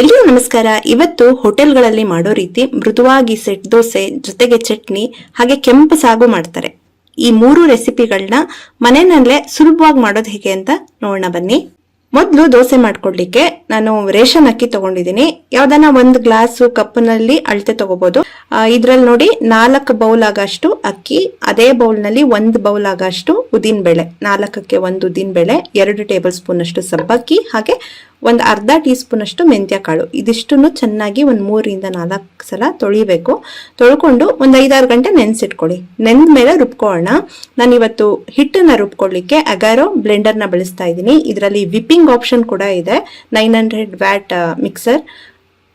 ಎಲ್ರಿಗೂ ನಮಸ್ಕಾರ. ಇವತ್ತು ಹೋಟೆಲ್ಗಳಲ್ಲಿ ಮಾಡೋ ರೀತಿ ಮೃದುವಾಗಿ ಸೆಟ್ ದೋಸೆ ಜೊತೆಗೆ ಚಟ್ನಿ, ಹಾಗೆ ಕೆಂಪು ಸಾಗು ಮಾಡ್ತಾರೆ. ಈ ಮೂರು ರೆಸಿಪಿಗಳನ್ನ ಮನೆಯಲ್ಲೇ ಸುಲಭವಾಗಿ ಮಾಡೋದು ಹೇಗೆ ಅಂತ ನೋಡೋಣ ಬನ್ನಿ. ಮೊದಲು ದೋಸೆ ಮಾಡ್ಕೊಡ್ಲಿಕ್ಕೆ ನಾನು ರೇಷನ್ ಅಕ್ಕಿ ತಗೊಂಡಿದ್ದೀನಿ. ಯಾವ್ದಾನ ಒಂದು ಗ್ಲಾಸ್ ಕಪ್ನಲ್ಲಿ ಅಳತೆ ತಗೋಬಹುದು ಇದ್ರಲ್ಲಿ ನೋಡಿ ನಾಲ್ಕು ಬೌಲ್ ಆಗಷ್ಟು ಅಕ್ಕಿ, ಅದೇ ಬೌಲ್ನಲ್ಲಿ ಒಂದು ಬೌಲ್ ಆಗಷ್ಟು ಉದ್ದಿನ ಬೇಳೆ ನಾಲ್ಕಕ್ಕೆ ಒಂದು ಉದ್ದಿನ ಬೇಳೆ ಎರಡು ಟೇಬಲ್ ಸ್ಪೂನ್ ಅಷ್ಟು ಸಬ್ಬಕ್ಕಿ, ಹಾಗೆ ಒಂದು ಅರ್ಧ ಟೀ ಮೆಂತ್ಯ ಕಾಳು ಇದಿಷ್ಟು ಚೆನ್ನಾಗಿ ಒಂದು ಮೂರರಿಂದ ನಾಲ್ಕು ಸಲ ತೊಳಿಬೇಕು. ತೊಳ್ಕೊಂಡು ಒಂದು ಐದಾರು ಗಂಟೆ ನೆನೆಸಿಟ್ಕೊಳ್ಳಿ. ನೆಂದ ಮೇಲೆ ರುಬ್ಕೊಳ್ಳೋಣ. ನಾನು ಇವತ್ತು ಹಿಟ್ಟನ್ನು ರುಬ್ಕೊಳ್ಳಿಕ್ಕೆ ಅಗಾರೋ ಬ್ಲೆಂಡರ್ನ ಬಳಸ್ತಾ ಇದ್ದೀನಿ. ಇದರಲ್ಲಿ ವಿಪ್ಪಿಂಗ್ ಆಪ್ಷನ್ ಕೂಡ ಇದೆ. Nine hundred watt mixer.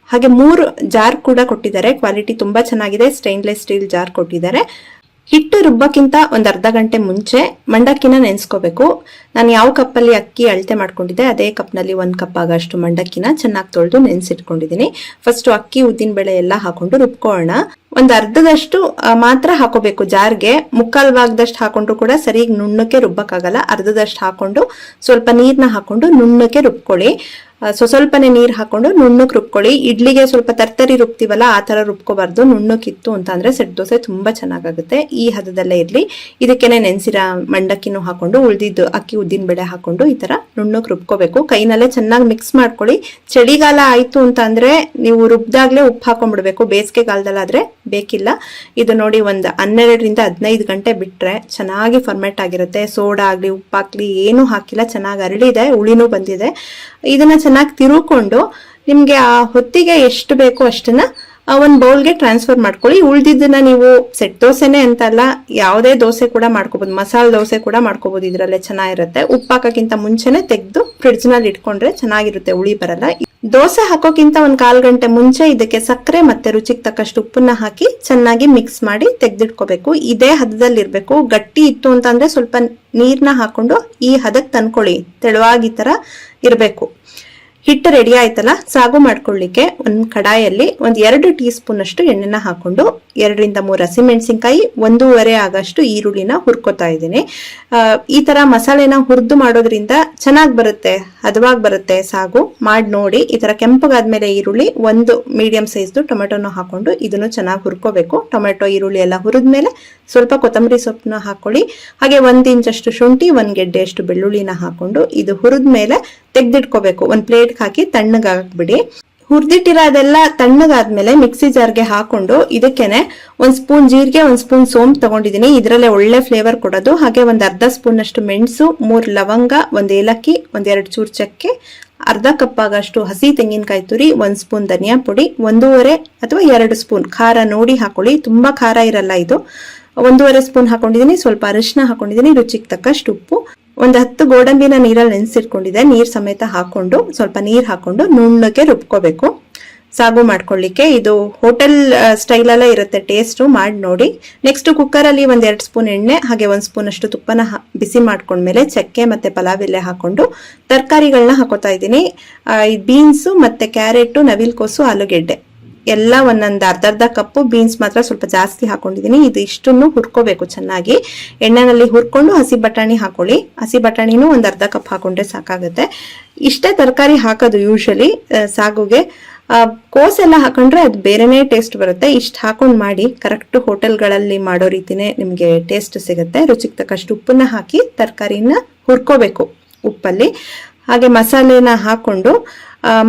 ಹಾಗೆ ಮೂರು ಜಾರ್ ಕೂಡ ಕೊಟ್ಟಿದ್ದಾರೆ. ಕ್ವಾಲಿಟಿ ತುಂಬ ಚೆನ್ನಾಗಿದೆ. ಸ್ಟೈನ್ಲೆಸ್ ಸ್ಟೀಲ್ ಜಾರ್ ಕೊಟ್ಟಿದ್ದಾರೆ. ಹಿಟ್ಟು ರುಬ್ಬಕ್ಕಿಂತ ಒಂದ್ ಅರ್ಧ ಗಂಟೆ ಮುಂಚೆ ಮಂಡಕ್ಕಿನ ನೆನೆಸ್ಕೋಬೇಕು. ನಾನು ಯಾವ ಕಪ್ಪಲ್ಲಿ ಅಕ್ಕಿ ಅಳತೆ ಮಾಡ್ಕೊಂಡಿದ್ದೆ, ಅದೇ ಕಪ್ನಲ್ಲಿ ಒಂದ್ ಕಪ್ ಆಗಷ್ಟು ಮಂಡಕ್ಕಿನ ಚೆನ್ನಾಗಿ ತೊಳೆದು ನೆನೆಸಿಟ್ಕೊಂಡಿದ್ದೀನಿ ಫಸ್ಟ್ ಅಕ್ಕಿ, ಉದ್ದಿನ ಬೇಳೆ ಎಲ್ಲ ಹಾಕೊಂಡು ರುಬ್ಕೊಳ್ಳೋಣ ಒಂದ್ ಅರ್ಧದಷ್ಟು ಮಾತ್ರ ಹಾಕೋಬೇಕು ಜಾರ್ಗೆ. ಮುಕ್ಕಾಲ್ ಭಾಗದಷ್ಟು ಹಾಕೊಂಡ್ರು ಕೂಡ ಸರಿಯಾಗಿ ನುಣ್ಣಕ್ಕೆ ರುಬ್ಬಕ್ಕಾಗಲ್ಲ. ಅರ್ಧದಷ್ಟು ಹಾಕೊಂಡು ಸ್ವಲ್ಪ ನೀರ್ನ ಹಾಕೊಂಡು ನುಣ್ಣಕ್ಕೆ ರುಬ್ಕೊಳ್ಳಿ. ಸೊ ಸ್ವಲ್ಪನೇ ನೀರ್ ಹಾಕೊಂಡು ನುಣ್ಣಕ್ ರುಬ್ಕೊಳ್ಳಿ. ಇಡ್ಲಿಗೆ ಸ್ವಲ್ಪ ತರ್ತರಿ ರುಬ್ತೀವಲ್ಲ, ಆ ತರ ರುಬ್ಕೋಬಾರ್ದು. ನುಣ್ಣಕ್ಕಿತ್ತು ಅಂತ ಸೆಟ್ ದೋಸೆ ತುಂಬಾ ಚೆನ್ನಾಗಾಗುತ್ತೆ. ಈ ಹದದಲ್ಲೇ ಇರಲಿ. ಇದಕ್ಕೇನೆ ನೆನೆಸಿರ ಮಂಡಕ್ಕಿನೂ ಹಾಕೊಂಡು, ಉಳ್ದಿದ್ದು ಅಕ್ಕಿ ಉದ್ದಿನ ಬೇಳೆ ಹಾಕೊಂಡು ಈ ತರ ನುಣ್ಣಕ್ ರುಬ್ಕೋಬೇಕು. ಕೈನಲ್ಲೇ ಚೆನ್ನಾಗಿ ಮಿಕ್ಸ್ ಮಾಡ್ಕೊಳ್ಳಿ. ಚಳಿಗಾಲ ಆಯ್ತು ಅಂತ ನೀವು ರುಬ್ದಾಗ್ಲೇ ಉಪ್ಪು ಹಾಕೊಂಡ್ಬಿಡ್ಬೇಕು. ಬೇಸಿಗೆಗಾಲದಲ್ಲಾದರೆ ಬೇಕಿಲ್ಲ. ಇದು ನೋಡಿ ಒಂದು ಹನ್ನೆರಡರಿಂದ ಹದಿನೈದು ಗಂಟೆ ಬಿಟ್ರೆ ಚೆನ್ನಾಗಿ ಫರ್ಮೆಟ್ ಆಗಿರುತ್ತೆ. ಸೋಡಾ ಆಗ್ಲಿ, ಉಪ್ಪಾಗಲಿ ಏನು ಹಾಕಿಲ್ಲ. ಚೆನ್ನಾಗಿ ಅರಳಿದೆ ಹುಳಿನೂ ಬಂದಿದೆ. ಇದನ್ನ ಚೆನ್ನಾಗಿ ತಿರುಕೊಂಡು ನಿಮ್ಗೆ ಆ ಹೊತ್ತಿಗೆ ಎಷ್ಟು ಬೇಕೋ ಅಷ್ಟನ್ನ ಒಂದು ಬೌಲ್ಗೆ ಟ್ರಾನ್ಸ್ಫರ್ ಮಾಡ್ಕೊಳ್ಳಿ. ಉಳ್ದಿದ್ದನ್ನ ನೀವು ಸೆಟ್ ದೋಸೆನೆ ಅಂತಲ್ಲ, ಯಾವುದೇ ದೋಸೆ ಕೂಡ ಮಾಡ್ಕೋಬಹುದು ಮಸಾಲೆ ದೋಸೆ ಕೂಡ ಮಾಡ್ಕೋಬಹುದು ಇದ್ರಲ್ಲೇ ಚೆನ್ನಾಗಿರುತ್ತೆ. ಉಪ್ಪು ಹಾಕೋಕ್ಕಿಂತ ಮುಂಚೆನೆ ತೆಗೆದು ಫ್ರಿಡ್ಜ್ನಲ್ಲಿ ಇಟ್ಕೊಂಡ್ರೆ ಚೆನ್ನಾಗಿರುತ್ತೆ ಉಳಿ ಬರಲ್ಲ. ದೋಸೆ ಹಾಕೋಕ್ಕಿಂತ ಒಂದ್ ಕಾಲು ಗಂಟೆ ಮುಂಚೆ ಇದಕ್ಕೆ ಸಕ್ಕರೆ ಮತ್ತೆ ರುಚಿಗೆ ತಕ್ಕಷ್ಟು ಉಪ್ಪನ್ನ ಹಾಕಿ ಚೆನ್ನಾಗಿ ಮಿಕ್ಸ್ ಮಾಡಿ ತೆಗೆದಿಟ್ಕೋಬೇಕು. ಇದೇ ಹದದಲ್ಲಿ ಇರ್ಬೇಕು ಗಟ್ಟಿ ಇತ್ತು ಅಂತಂದ್ರೆ ಸ್ವಲ್ಪ ನೀರ್ನ ಹಾಕೊಂಡು ಈ ಹದಕ್ಕೆ ತಂದ್ಕೊಳ್ಳಿ. ತೆಳುವಾಗಿ ತರ ಇರಬೇಕು. ಹಿಟ್ಟು ರೆಡಿ ಆಯ್ತಲ್ಲ, ಸಾಗು ಮಾಡ್ಕೊಳ್ಳಿಕ್ಕೆ ಒಂದು ಕಡಾಯಲ್ಲಿ ಒಂದು ಎರಡು ಟೀ ಸ್ಪೂನ್ ಅಷ್ಟು ಎಣ್ಣೆನ ಹಾಕೊಂಡು ಎರಡರಿಂದ ಮೂರು ಹಸಿಮೆಣಸಿನ್ಕಾಯಿ, ಒಂದೂವರೆ ಆಗಷ್ಟು ಈರುಳ್ಳಿನ ಹುರ್ಕೋತಾ ಇದ್ದೀನಿ. ಈ ತರ ಮಸಾಲೆನ ಹುರಿದು ಮಾಡೋದ್ರಿಂದ ಚೆನ್ನಾಗಿ ಬರುತ್ತೆ, ಹದವಾಗಿ ಬರುತ್ತೆ ಸಾಗು. ಮಾಡಿ ನೋಡಿ, ಈ ತರ ಕೆಂಪಗಾದ್ಮೇಲೆ ಈರುಳ್ಳಿ ಒಂದು ಮೀಡಿಯಂ ಸೈಜ್ದು ಟೊಮೆಟೊನ ಹಾಕೊಂಡು ಇದನ್ನು ಚೆನ್ನಾಗಿ ಹುರ್ಕೋಬೇಕು. ಟೊಮೆಟೊ, ಈರುಳ್ಳಿ ಎಲ್ಲ ಹುರಿದ್ಮೇಲೆ ಸ್ವಲ್ಪ ಕೊತ್ತಂಬರಿ ಸೊಪ್ಪನ್ನ ಹಾಕೊಳ್ಳಿ. ಹಾಗೆ ಒಂದ್ ಇಂಚಷ್ಟು ಶುಂಠಿ, ಒಂದ್ ಗೆಡ್ಡೆಯಷ್ಟು ಬೆಳ್ಳುಳ್ಳಿನ ಹಾಕೊಂಡು ಇದು ಹುರಿದ್ಮೇಲೆ ತೆಗ್ದಿಟ್ಕೋಬೇಕು. ಒಂದ್ ಪ್ಲೇಟ್ ಹಾಕಿ ತಣ್ಣಗಾಕ್ಬಿಡಿ ಹುರಿದಿಟ್ಟಿರೋದೆಲ್ಲ ತಣ್ಣಗಾದ್ಮೇಲೆ ಮಿಕ್ಸಿ ಜಾರ್ಗೆ ಹಾಕೊಂಡು ಇದಕ್ಕೇನೆ ಒಂದ್ ಸ್ಪೂನ್ ಜೀರಿಗೆ, ಒಂದ್ ಸ್ಪೂನ್ ಸೋಂಪ್ ತಗೊಂಡಿದ್ದೀನಿ ಇದ್ರಲ್ಲೇ ಒಳ್ಳೆ ಫ್ಲೇವರ್ ಕೊಡೋದು. ಹಾಗೆ ಒಂದ್ ಅರ್ಧ ಸ್ಪೂನ್ ಅಷ್ಟು ಮೆಣಸು, ಮೂರ್ ಲವಂಗ, ಒಂದ್ ಏಲಕ್ಕಿ, ಒಂದ್ ಎರಡ್ ಚೂರ್ ಚಕ್ಕೆ ಅರ್ಧ ಕಪ್ ಆಗಷ್ಟು ಹಸಿ ತೆಂಗಿನಕಾಯಿ ತುರಿ, ಒಂದ್ ಸ್ಪೂನ್ ಧನಿಯಾ ಪುಡಿ, ಒಂದೂವರೆ ಅಥವಾ ಎರಡು ಸ್ಪೂನ್. ಖಾರ ನೋಡಿ ಹಾಕೊಳ್ಳಿ. ತುಂಬಾ ಖಾರ ಇರಲ್ಲ ಇದು. ಒಂದೂವರೆ ಸ್ಪೂನ್ ಹಾಕೊಂಡಿದ್ದೀನಿ ಸ್ವಲ್ಪ ಅರಿಶಿನ ಹಾಕೊಂಡಿದ್ದೀನಿ ರುಚಿಗೆ ತಕ್ಕಷ್ಟು ಉಪ್ಪು. ಒಂದು ಹತ್ತು ಗೋಡಂಬಿನ ನೀರಲ್ಲಿ ನೆನೆಸಿಟ್ಕೊಂಡಿದೆ. ನೀರ್ ಸಮೇತ ಹಾಕೊಂಡು, ಸ್ವಲ್ಪ ನೀರು ಹಾಕೊಂಡು ನುಣ್ಣಗೆ ರುಬ್ಕೋಬೇಕು. ಸಾಗು ಮಾಡ್ಕೊಳ್ಳಿಕ್ಕೆ. ಇದು ಹೋಟೆಲ್ ಸ್ಟೈಲ್ ಅಲ್ಲೇ ಇರುತ್ತೆ. ಟೇಸ್ಟ್ ಮಾಡಿ ನೋಡಿ. ನೆಕ್ಸ್ಟ್ ಕುಕ್ಕರಲ್ಲಿ ಒಂದ್ ಎರಡು ಸ್ಪೂನ್ ಎಣ್ಣೆ, ಹಾಗೆ ಒಂದು ಸ್ಪೂನ್ ಅಷ್ಟು ತುಪ್ಪನ ಬಿಸಿ ಮಾಡ್ಕೊಂಡ್ಮೇಲೆ ಚಕ್ಕೆ ಮತ್ತೆ ಪಲಾವ್ ಎಲೆ ಹಾಕೊಂಡು ತರಕಾರಿಗಳನ್ನ ಹಾಕೋತಾ ಇದ್ದೀನಿ. ಬೀನ್ಸ್ ಮತ್ತೆ ಕ್ಯಾರೆಟ್ ನವಿಲ್ಕೋಸು, ಆಲೂಗೆಡ್ಡೆ. ಎಲ್ಲ ಒಂದೊಂದು ಅರ್ಧ ಅರ್ಧ ಕಪ್ಪು ಬೀನ್ಸ್ ಮಾತ್ರ ಸ್ವಲ್ಪ ಜಾಸ್ತಿ ಹಾಕೊಂಡಿದ್ದೀನಿ. ಇದು ಇಷ್ಟನ್ನು ಹುರ್ಕೋಬೇಕು ಚೆನ್ನಾಗಿ. ಎಣ್ಣೆನಲ್ಲಿ ಹುರ್ಕೊಂಡು ಹಸಿ ಬಟಾಣಿ ಹಾಕೊಳ್ಳಿ. ಹಸಿ ಬಟಾಣಿನೂ ಒಂದು ಅರ್ಧ ಕಪ್ ಹಾಕೊಂಡ್ರೆ ಸಾಕಾಗುತ್ತೆ. ಇಷ್ಟೇ ತರಕಾರಿ ಹಾಕೋದು ಯೂಶಲಿ ಸಾಗುಗೆ. ಆ, ಕೋಸೆಲ್ಲ ಹಾಕೊಂಡ್ರೆ ಅದು ಬೇರೆನೇ ಟೇಸ್ಟ್ ಬರುತ್ತೆ. ಇಷ್ಟು ಹಾಕೊಂಡು ಮಾಡಿ ಕರೆಕ್ಟ್ ಹೋಟೆಲ್ಗಳಲ್ಲಿ ಮಾಡೋ ರೀತಿನೇ ನಿಮಗೆ ಟೇಸ್ಟ್ ಸಿಗುತ್ತೆ. ರುಚಿಗೆ ತಕ್ಕಷ್ಟು ಉಪ್ಪನ್ನ ಹಾಕಿ ತರಕಾರಿನ ಹುರ್ಕೋಬೇಕು ಉಪ್ಪಲ್ಲಿ. ಹಾಗೆ ಮಸಾಲೆನ ಹಾಕೊಂಡು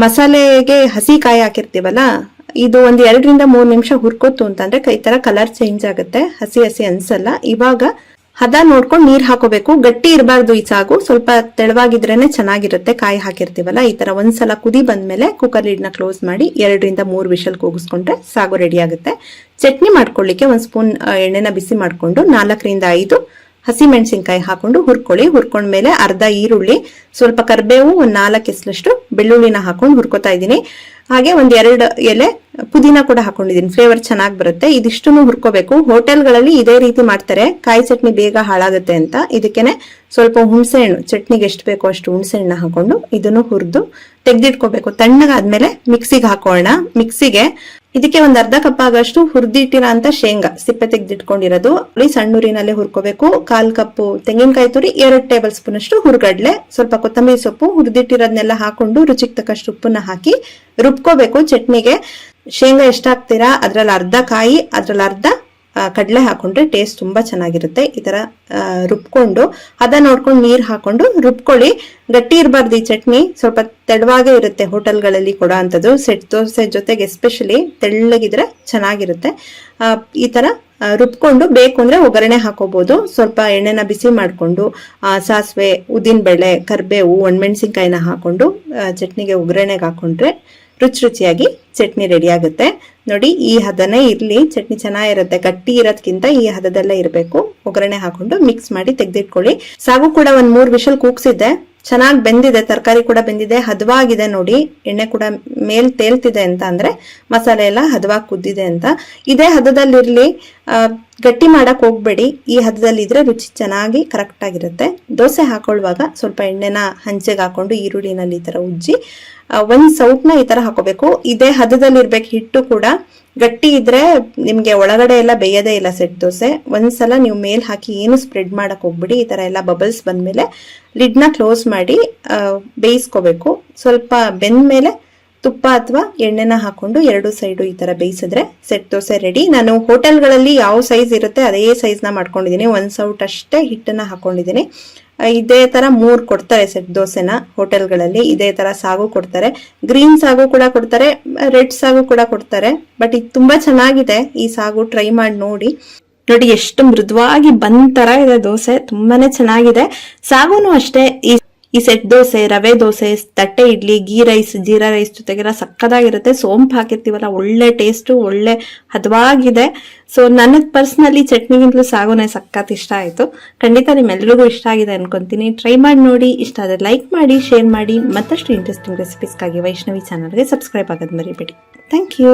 ಮಸಾಲೆಗೆ ಹಸಿ ಕಾಯಿ ಹಾಕಿರ್ತೀವಲ್ಲ ಇದು ಒಂದು ಎರಡರಿಂದ ಮೂರು ನಿಮಿಷ ಹುರ್ಕೊತು ಅಂತಂದ್ರೆ ಕೈ ತರ ಕಲರ್ ಚೇಂಜ್ ಆಗುತ್ತೆ. ಹಸಿ ಹಸಿ ಅನ್ಸಲ್ಲ. ಇವಾಗ ಹದ ನೋಡ್ಕೊಂಡು ನೀರ್ ಹಾಕೋಬೇಕು. ಗಟ್ಟಿ ಇರಬಾರ್ದು ಈ ಸಾಗು. ಸ್ವಲ್ಪ ತೆಳವಾಗಿದ್ರೇನೆ ಚೆನ್ನಾಗಿರುತ್ತೆ. ಕಾಯಿ ಹಾಕಿರ್ತೀವಲ್ಲ, ಈ ತರ ಒಂದ್ಸಲ ಕುದಿ ಬಂದ್ಮೇಲೆ ಕುಕ್ಕರ್ ಲಿಡ್ನ ಕ್ಲೋಸ್ ಮಾಡಿ ಎರಡರಿಂದ ಮೂರು ವಿಷಲ್ ಕೂಗಿಸ್ಕೊಂಡ್ರೆ ಸಾಗು ರೆಡಿ ಆಗುತ್ತೆ. ಚಟ್ನಿ ಮಾಡ್ಕೊಳ್ಳಿಕ್ಕೆ ಒಂದ್ ಸ್ಪೂನ್ ಎಣ್ಣೆನ ಬಿಸಿ ಮಾಡ್ಕೊಂಡು ನಾಲ್ಕರಿಂದ ಐದು ಹಸಿ ಮೆಣಸಿನ್ಕಾಯಿ ಹಾಕೊಂಡು ಹುರ್ಕೊಳ್ಳಿ. ಹುರ್ಕೊಂಡ್ಮೇಲೆ ಅರ್ಧ ಈರುಳ್ಳಿ, ಸ್ವಲ್ಪ ಕರ್ಬೇವು, ಒಂದ್ ನಾಲ್ಕು ಎಸ್ಲಷ್ಟು ಬೆಳ್ಳುಳ್ಳಿನ ಹಾಕೊಂಡು ಹುರ್ಕೋತಾ ಇದ್ದೀನಿ. ಹಾಗೆ ಒಂದ್ ಎರಡು ಎಲೆ ಪುದೀನ ಕೂಡ ಹಾಕೊಂಡಿದ್ದೀನಿ. ಫ್ಲೇವರ್ ಚೆನ್ನಾಗಿ ಬರುತ್ತೆ. ಇದಿಷ್ಟನ್ನು ಹುರ್ಕೋಬೇಕು. ಹೋಟೆಲ್ಗಳಲ್ಲಿ ಇದೇ ರೀತಿ ಮಾಡ್ತಾರೆ. ಕಾಯಿ ಚಟ್ನಿ ಬೇಗ ಹಾಳಾಗುತ್ತೆ ಅಂತ. ಇದಕ್ಕೇನೆ ಸ್ವಲ್ಪ ಹುಣಸೆ ಹಣ್ಣು ಚಟ್ನಿಗೆ ಎಷ್ಟು ಬೇಕೋ ಅಷ್ಟು ಹುಣಸೆ ಹಣ್ಣು ಹಾಕೊಂಡು ಇದನ್ನು ಹುರಿದು ತೆಗೆದಿಟ್ಕೋಬೇಕು. ತಣ್ಣಗಾದ್ಮೇಲೆ ಮಿಕ್ಸಿಗೆ ಹಾಕೋಣ ಮಿಕ್ಸಿಗೆ ಇದಕ್ಕೆ ಒಂದ್ ಅರ್ಧ ಕಪ್ ಆಗಷ್ಟು ಹುರಿದಿಟ್ಟಿರೋ ಅಂತ ಶೇಂಗಾ ಸಿಪ್ಪೆ ತೆಗೆದಿಟ್ಕೊಂಡಿರೋದು. ಸಣ್ಣೂರಿನಲ್ಲೇ ಹುರ್ಕೋಬೇಕು. ಕಾಲ್ ಕಪ್ಪು ತೆಂಗಿನಕಾಯಿ ತುರಿ, ಎರಡ್ ಟೇಬಲ್ ಸ್ಪೂನ್ ಅಷ್ಟು ಹುರ್ಗಡ್ಲೆ, ಸ್ವಲ್ಪ ಕೊತ್ತಂಬರಿ ಸೊಪ್ಪು ಹುರಿದಿಟ್ಟಿರೋದನ್ನೆಲ್ಲ ಹಾಕೊಂಡು ರುಚಿಗೆ ತಕ್ಕಷ್ಟು ಉಪ್ಪನ್ನ ಹಾಕಿ ರುಬ್ಕೋಬೇಕು. ಚಟ್ನಿಗೆ ಶೇಂಗಾ ಎಷ್ಟಾಗ್ತೀರಾ? ಅದ್ರಲ್ಲಿ ಅರ್ಧ ಕಾಯಿ, ಅದ್ರಲ್ಲಿ ಅರ್ಧ ಕಡ್ಲೆ ಹಾಕೊಂಡ್ರೆ ಟೇಸ್ಟ್ ತುಂಬಾ ಚೆನ್ನಾಗಿರುತ್ತೆ. ಈ ತರ ರುಬ್ಕೊಂಡು ಅದ ನೋಡ್ಕೊಂಡು ನೀರ್ ಹಾಕೊಂಡು ರುಬ್ಕೊಳ್ಳಿ. ಗಟ್ಟಿ ಇರಬಾರ್ದು ಈ ಚಟ್ನಿ. ಸ್ವಲ್ಪ ತೆಳುವಾಗೇ ಇರುತ್ತೆ ಹೋಟೆಲ್ಗಳಲ್ಲಿ ಕೊಡೋ ಅಂಥದ್ದು ಸೆಟ್ ದೋಸೆ ಜೊತೆಗೆ ಎಸ್ಪೆಷಲಿ ತೆಳ್ಳಗಿದ್ರೆ ಚೆನ್ನಾಗಿರುತ್ತೆ. ಈ ತರ ರುಬ್ಕೊಂಡು ಬೇಕು ಅಂದ್ರೆ ಒಗ್ಗರಣೆ ಹಾಕೋಬಹುದು ಸ್ವಲ್ಪ ಎಣ್ಣೆನ ಬಿಸಿ ಮಾಡಿಕೊಂಡು ಸಾಸಿವೆ, ಉದ್ದಿನಬೇಳೆ, ಕರಿಬೇವು, ಒಣಮೆಣಸಿನ್ಕಾಯಿನ ಹಾಕೊಂಡು ಚಟ್ನಿಗೆ ಒಗ್ಗರಣೆಗೆ ಹಾಕೊಂಡ್ರೆ ರುಚಿ ರುಚಿಯಾಗಿ ಚಟ್ನಿ ರೆಡಿ ಆಗುತ್ತೆ. ನೋಡಿ, ಈ ಹದನೇ ಇರ್ಲಿ, ಚಟ್ನಿ ಚೆನ್ನಾಗಿರುತ್ತೆ. ಗಟ್ಟಿ ಇರೋದ್ಕಿಂತ ಈ ಹದದಲ್ಲೇ ಇರಬೇಕು. ಒಗ್ಗರಣೆ ಹಾಕೊಂಡು ಮಿಕ್ಸ್ ಮಾಡಿ ತೆಗೆದಿಟ್ಕೊಳ್ಳಿ. ಸಾಗು ಕೂಡ ಒಂದ್ ಮೂರ್ ವಿಷಲ್ ಕೂಗ್ಸಿದ್ದೆ ಚೆನ್ನಾಗಿ ಬೆಂದಿದೆ, ತರಕಾರಿ ಕೂಡ ಬೆಂದಿದೆ, ಹದವಾಗಿದೆ ನೋಡಿ. ಎಣ್ಣೆ ಕೂಡ ಮೇಲ್ ತೇಲ್ತಿದೆ ಅಂತ ಅಂದ್ರೆ ಮಸಾಲೆ ಎಲ್ಲ ಹದವಾಗಿ ಕುದ್ದಿದೆ ಅಂತ. ಇದೇ ಹದದಲ್ಲಿರ್ಲಿ ಗಟ್ಟಿ ಮಾಡಕ್ ಹೋಗ್ಬೇಡಿ. ಈ ಹದದಲ್ಲಿ ಇದ್ರೆ ರುಚಿ ಚೆನ್ನಾಗಿ ಕರೆಕ್ಟ್ ಆಗಿರುತ್ತೆ. ದೋಸೆ ಹಾಕೊಳ್ಳುವಾಗ ಸ್ವಲ್ಪ ಎಣ್ಣೆನ ಹಂಚೆಗೆ ಹಾಕೊಂಡು ಈರುಳ್ಳಿನಲ್ಲಿ ಈ ತರ ಉಜ್ಜಿ ಒಂದು ಸೌಟ್ನ ಈ ತರ ಹಾಕೋಬೇಕು. ಇದೇ ಹದದಲ್ಲಿ ಇರ್ಬೇಕು ಹಿಟ್ಟು ಕೂಡ. ಗಟ್ಟಿ ಇದ್ರೆ ನಿಮಗೆ ಒಳಗಡೆ ಎಲ್ಲ ಬೇಯದೇ ಇಲ್ಲ ಸೆಟ್ ದೋಸೆ. ಒಂದ್ಸಲ ನೀವು ಮೇಲ್ ಹಾಕಿ ಏನು ಸ್ಪ್ರೆಡ್ ಮಾಡಕ್ ಹೋಗ್ಬಿಡಿ. ಈ ತರ ಎಲ್ಲ ಬಬಲ್ಸ್ ಬಂದ್ಮೇಲೆ ಲಿಡ್ನ ಕ್ಲೋಸ್ ಮಾಡಿ ಬೇಯಿಸ್ಕೋಬೇಕು. ಸ್ವಲ್ಪ ಬೆಂದ್ಮೇಲೆ ತುಪ್ಪ ಅಥವಾ ಎಣ್ಣೆನ ಹಾಕೊಂಡು ಎರಡು ಸೈಡು ಈ ತರ ಬೇಯಿಸಿದ್ರೆ ಸೆಟ್ ದೋಸೆ ರೆಡಿ ನಾನು ಹೋಟೆಲ್ಗಳಲ್ಲಿ ಯಾವ ಸೈಜ್ ಇರುತ್ತೆ ಅದೇ ಸೈಜ್ನ ಮಾಡ್ಕೊಂಡಿದ್ದೀನಿ. ಒಂದ್ ಸೌಟ್ ಅಷ್ಟೇ ಹಿಟ್ಟನ್ನ ಹಾಕೊಂಡಿದ್ದೀನಿ. ಇದೇ ತರ ಮೂರ್ ಕೊಡ್ತಾರೆ ಸೆಟ್ ದೋಸೆನ ಹೋಟೆಲ್ಗಳಲ್ಲಿ. ಇದೇ ತರ ಸಾಗು ಕೊಡ್ತಾರೆ. ಗ್ರೀನ್ ಸಾಗು ಕೂಡ ಕೊಡ್ತಾರೆ ರೆಡ್ ಸಾಗು ಕೂಡ ಕೊಡ್ತಾರೆ. ಬಟ್ ಇದು ತುಂಬಾ ಚೆನ್ನಾಗಿದೆ. ಈ ಸಾಗು ಟ್ರೈ ಮಾಡಿ ನೋಡಿ. ನೋಡಿ, ಎಷ್ಟು ಮೃದುವಾಗಿ ಬಂದ್ ತರ ಇದೆ ದೋಸೆ. ತುಂಬಾನೇ ಚೆನ್ನಾಗಿದೆ. ಸಾಗುನು ಅಷ್ಟೇ ಈ ಈ ಸೆಟ್ ದೋಸೆ, ರವೆ ದೋಸೆ, ತಟ್ಟೆ idli ghee rice jeera rice ಜೊತೆಗೆಲ್ಲ ಸಕ್ಕದಾಗಿರುತ್ತೆ ಸೋಂಪು ಹಾಕಿರ್ತೀವಲ್ಲ, ಒಳ್ಳೆ ಟೇಸ್ಟು ಒಳ್ಳೆ ಹದವಾಗಿದೆ. ಸೊ ನನಗೆ ಪರ್ಸ್ನಲಿ ಚಟ್ನಿಗಿಂತಲೂ ಸಾಗುನೇ ಸಖತ್ ಇಷ್ಟ ಆಯಿತು. ಖಂಡಿತ ನಿಮ್ಮೆಲ್ಲರಿಗೂ ಇಷ್ಟ ಆಗಿದೆ ಅನ್ಕೊಂತೀನಿ. ಟ್ರೈ ಮಾಡಿ ನೋಡಿ. ಇಷ್ಟ ಆದರೆ ಲೈಕ್ ಮಾಡಿ ಶೇರ್ ಮಾಡಿ. ಮತ್ತಷ್ಟು ಇಂಟ್ರೆಸ್ಟಿಂಗ್ ರೆಸಿಪೀಸ್ಗಾಗಿ ವೈಷ್ಣವಿ ಚಾನಲ್ಗೆ ಸಬ್ಸ್ಕ್ರೈಬ್ ಆಗೋದು ಮರಿಬೇಡಿ. Thank you